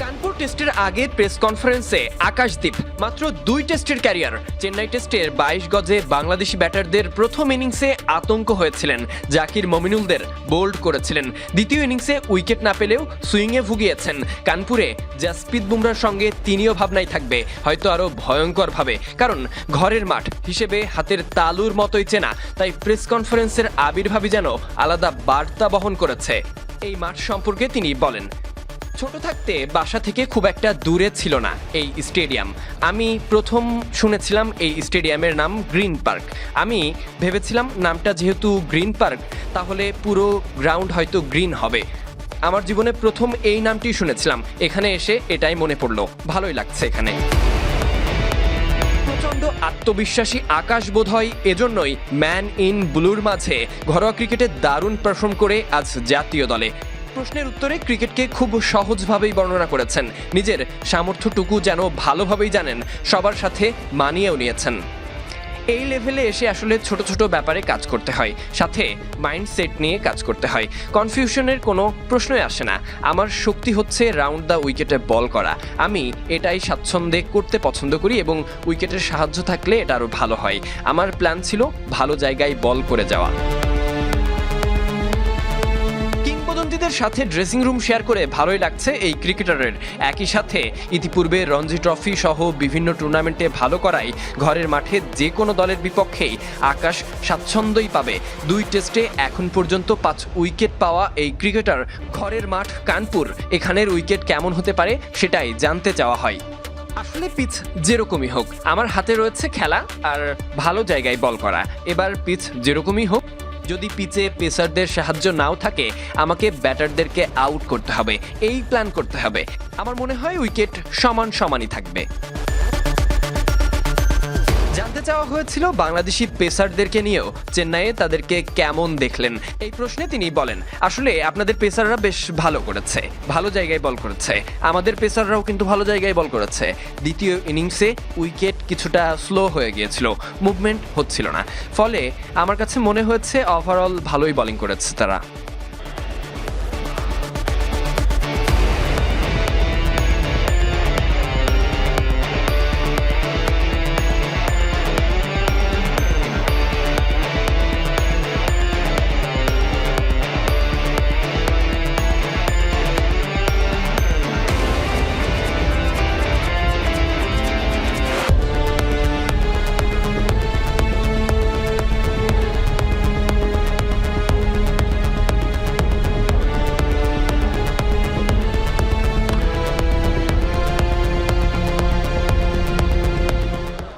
কানপুর টেস্টের আগে প্রেস কনফারেন্সে আকাশদীপ, মাত্র দুই টেস্টের ক্যারিয়ার। চেন্নাই টেস্টের বাইশ গজে বাংলাদেশি ব্যাটারদের প্রথম ইনিংসে আতঙ্ক হয়েছিলেন। জাকির মমিনুলদের বোল্ড করেছিলেন। দ্বিতীয় ইনিংসে উইকেট না পেলেও সুইংয়ে ভুগিয়েছেন। কানপুরে জাসপ্রীত বুমরার সঙ্গে তিনিও ভাবনাই থাকবে, হয়তো আরও ভয়ঙ্করভাবে। কারণ ঘরের মাঠ হিসেবে হাতের তালুর মতোই চেনা, তাই প্রেস কনফারেন্সের আবির্ভাবই যেন আলাদা বার্তা বহন করেছে। এই মাঠ সম্পর্কে তিনি বলেন ছোট থাকতে বাসা থেকে খুব একটা দূরে ছিল না এই স্টেডিয়াম। আমি প্রথম শুনেছিলাম এই স্টেডিয়ামের নাম গ্রিন পার্ক। আমি ভেবেছিলাম নামটা যেহেতু গ্রিন পার্ক, তাহলে পুরো গ্রাউন্ড হয়তো গ্রিন হবে। আমার জীবনে প্রথম এই নামটি শুনেছিলাম। এখানে এসে এটাই মনে পড়ল। ভালোই লাগছে এখানে। প্রচণ্ড আত্মবিশ্বাসী আকাশ বোধ হয় এজন্যই ম্যান ইন ব্লুর মাঝে ঘরোয়া ক্রিকেটে দারুণ পারফর্ম করে আজ জাতীয় দলে। প্রশ্নের উত্তরে ক্রিকেটকে খুব সহজভাবেই বর্ণনা করেছেন। নিজের সামর্থ্যটুকু যেন ভালোভাবেই জানেন, সবার সাথে মানিয়েও নিয়েছেন। এই লেভেলে এসে আসলে ছোট ছোট ব্যাপারে কাজ করতে হয়, সাথে মাইন্ডসেট নিয়ে কাজ করতে হয়। কনফিউশনের কোনো প্রশ্নই আসে না, আমার শক্তি হচ্ছে রাউন্ড দ্য উইকেটে বল করা। আমি এটাই স্বাচ্ছন্দ্যে করতে পছন্দ করি এবং উইকেটের সাহায্য থাকলে এটা আরও ভালো হয়। আমার প্ল্যান ছিল ভালো জায়গায় বল করে যাওয়া। কিংবদন্তিদের সাথে ড্রেসিং রুম শেয়ার করে ভালোই লাগছে এই ক্রিকেটারের। একই সাথে ইতিপূর্বে রঞ্জি ট্রফি সহ বিভিন্ন টুর্নামেন্টে ভালো করাই ঘরের মাঠে যে কোনো দলের বিপক্ষেই আকাশ স্বাচ্ছন্দ্যই পাবে। দুই টেস্টে এখন পর্যন্ত পাঁচ উইকেট পাওয়া এই ক্রিকেটার ঘরের মাঠ কানপুর। এখানের উইকেট কেমন হতে পারে সেটাই জানতে চাওয়া হয়। আসলে পিচ যেরকমই হোক, আমার হাতে রয়েছে খেলা আর ভালো জায়গায় বল করা। এবার পিচ যেরকমই হোক যদি পিচে পেসারদের সাহায্য নাও থাকে, আমাকে ব্যাটারদেরকে আউট করতে হবে। এই প্ল্যান করতে হবে। আমার মনে হয় উইকেট সমান সমানই থাকবে। জানতে চাওয়া হয়েছিল বাংলাদেশি পেসারদেরকে নিয়েও। চেন্নাইয়ে তাদেরকে কেমন দেখলেন? এই প্রশ্নে তিনি বলেন, আসলে আপনাদের পেসাররা বেশ ভালো করেছে, ভালো জায়গায় বল করেছে। আমাদের পেসাররাও কিন্তু ভালো জায়গায় বল করেছে। দ্বিতীয় ইনিংসে উইকেট কিছুটা স্লো হয়ে গিয়েছিল, মুভমেন্ট হচ্ছিল না। ফলে আমার কাছে মনে হয়েছে ওভারঅল ভালোই বলিং করেছে তারা।